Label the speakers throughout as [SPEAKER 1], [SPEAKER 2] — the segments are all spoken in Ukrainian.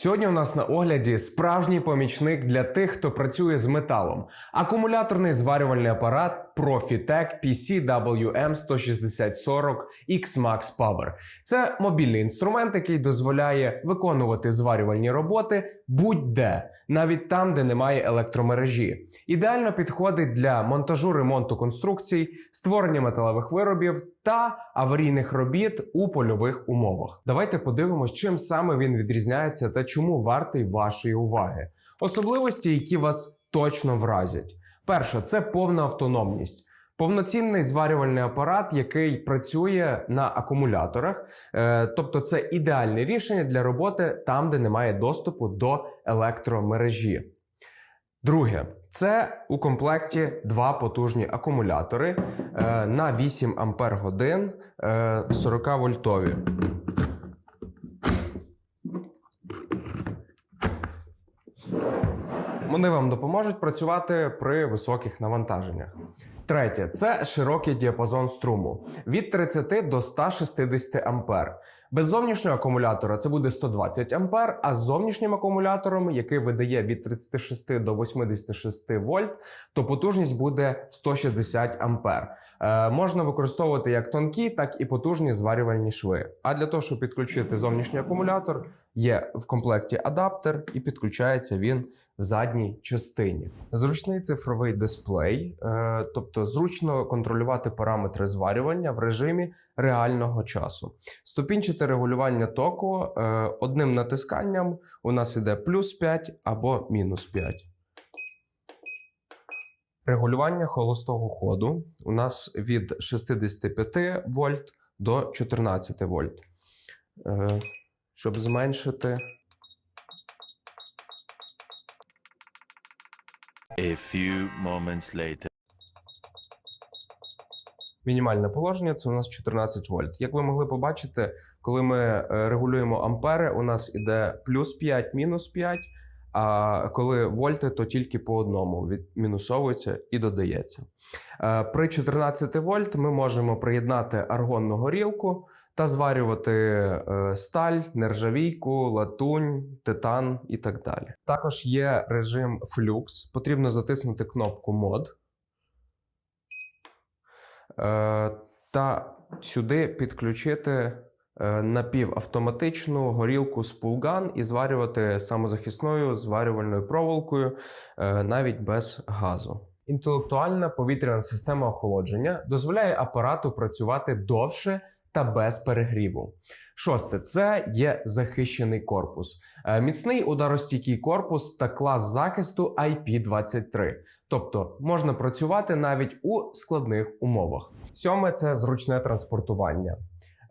[SPEAKER 1] Сьогодні у нас на огляді справжній помічник для тих, хто працює з металом. Акумуляторний зварювальний апарат Profitec PCWM 16040 X Max Power. Це мобільний інструмент, який дозволяє виконувати зварювальні роботи будь-де, навіть там, де немає електромережі. Ідеально підходить для монтажу ремонту конструкцій, створення металевих виробів та аварійних робіт у польових умовах. Давайте подивимось, чим саме він відрізняється та чому вартий вашої уваги. Особливості, які вас точно вразять. Перше, це повна автономність. Повноцінний зварювальний апарат, який працює на акумуляторах, Е, тобто це ідеальне рішення для роботи там, де немає доступу до електромережі. Друге, це у комплекті два потужні акумулятори е, на 8 Ампер годин 40 вольтові. Вони вам допоможуть працювати при високих навантаженнях. Третє це широкий діапазон струму від 30 до 160 ампер. Без зовнішнього акумулятора це буде 120 ампер, а з зовнішнім акумулятором, який видає від 36 до 86 вольт, то потужність буде 160 ампер. Е, можна використовувати як тонкі, так і потужні зварювальні шви. А для того, щоб підключити зовнішній акумулятор, є в комплекті адаптер і підключається він в задній частині. Зручний цифровий дисплей, е, тобто зручно контролювати параметри зварювання в режимі реального часу. Ступінчате регулювання току е, одним натисканням у нас іде плюс 5 або мінус 5. Регулювання холостого ходу у нас від 65 вольт до 14 вольт. Щоб зменшити
[SPEAKER 2] A few moments later.
[SPEAKER 1] Мінімальне положення це у нас 14 вольт. Як ви могли побачити, коли ми е, регулюємо ампери, у нас іде плюс 5, мінус 5. А коли вольти, то тільки по одному відмінусовується і додається. Е, При 14 вольт ми можемо приєднати аргонну горілку та зварювати е, сталь, нержавійку, латунь, титан і так далі. Також є режим флюкс. Потрібно затиснути кнопку мод. Е, та сюди підключити напівавтоматичну горілку з пулган і зварювати самозахисною зварювальною проволокою е, навіть без газу. Інтелектуальна повітряна система охолодження дозволяє апарату працювати довше та без перегріву. Шосте це є захищений корпус, Е, міцний ударостійкий корпус та клас захисту IP23. Тобто можна працювати навіть у складних умовах. Сьоме це зручне транспортування.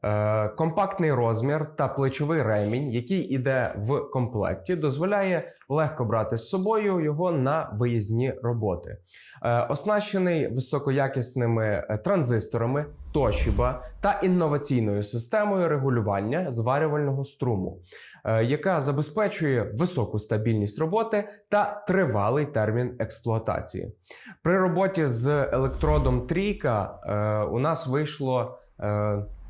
[SPEAKER 1] Е, компактний розмір та плечовий ремінь, який іде в комплекті, дозволяє легко брати з собою його на виїзні роботи. Е, оснащений високоякісними е, транзисторами Toshiba та інноваційною системою регулювання зварювального струму, яка забезпечує високу стабільність роботи та тривалий термін експлуатації. При роботі з електродом трійка у нас вийшло.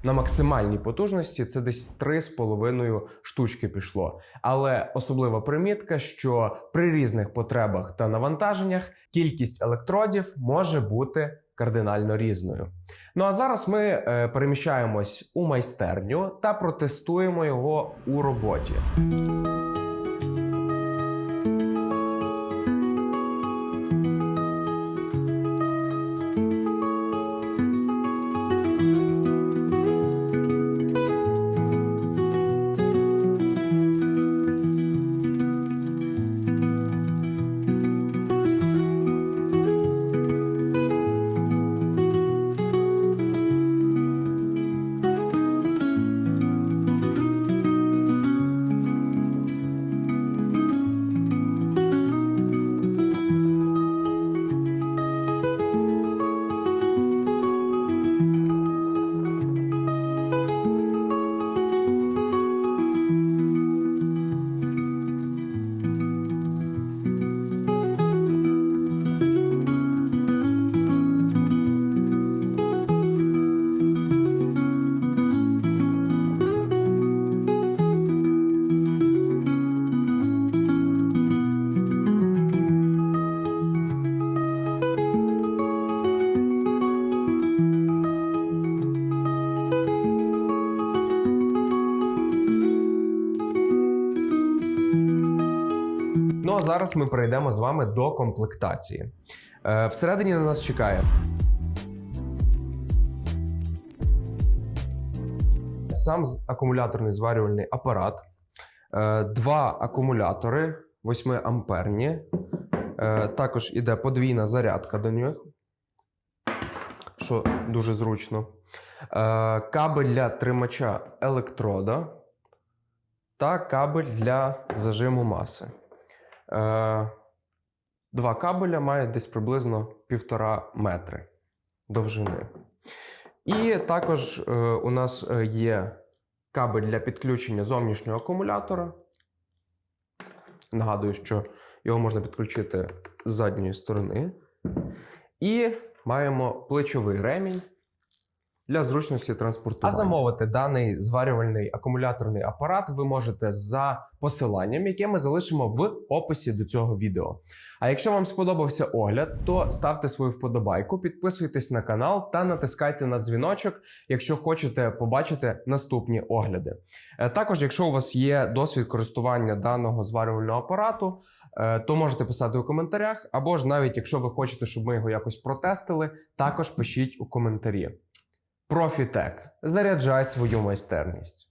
[SPEAKER 1] На максимальній потужності це десь 3,5 штучки пішло. Але особлива примітка, що при різних потребах та навантаженнях кількість електродів може бути кардинально різною. Ну а зараз ми е, переміщаємось у майстерню та протестуємо його у роботі. Зараз ми перейдемо з вами до комплектації. Е, Всередині на нас чекає сам акумуляторний зварювальний апарат, е, два акумулятори 8 амперні. Е, Також іде подвійна зарядка до них, що дуже зручно. Кабель для тримача електрода та кабель для зажиму маси. Е, Два кабеля мають десь приблизно півтора метри довжини. І також е, у нас е, є кабель для підключення зовнішнього акумулятора. Нагадую, що його можна підключити з задньої сторони. І маємо плечовий ремінь для зручності транспортування. А замовити даний зварювальний акумуляторний апарат ви можете за посиланням, яке ми залишимо в описі до цього відео. А якщо вам сподобався огляд, то ставте свою вподобайку, підписуйтесь на канал та натискайте на дзвіночок, якщо хочете побачити наступні огляди. Е, Також, якщо у вас є досвід користування даного зварювального апарату, е, то можете писати у коментарях, або ж навіть якщо ви хочете, щоб ми його якось протестили, також пишіть у коментарі. Профітек. Заряджай свою майстерність.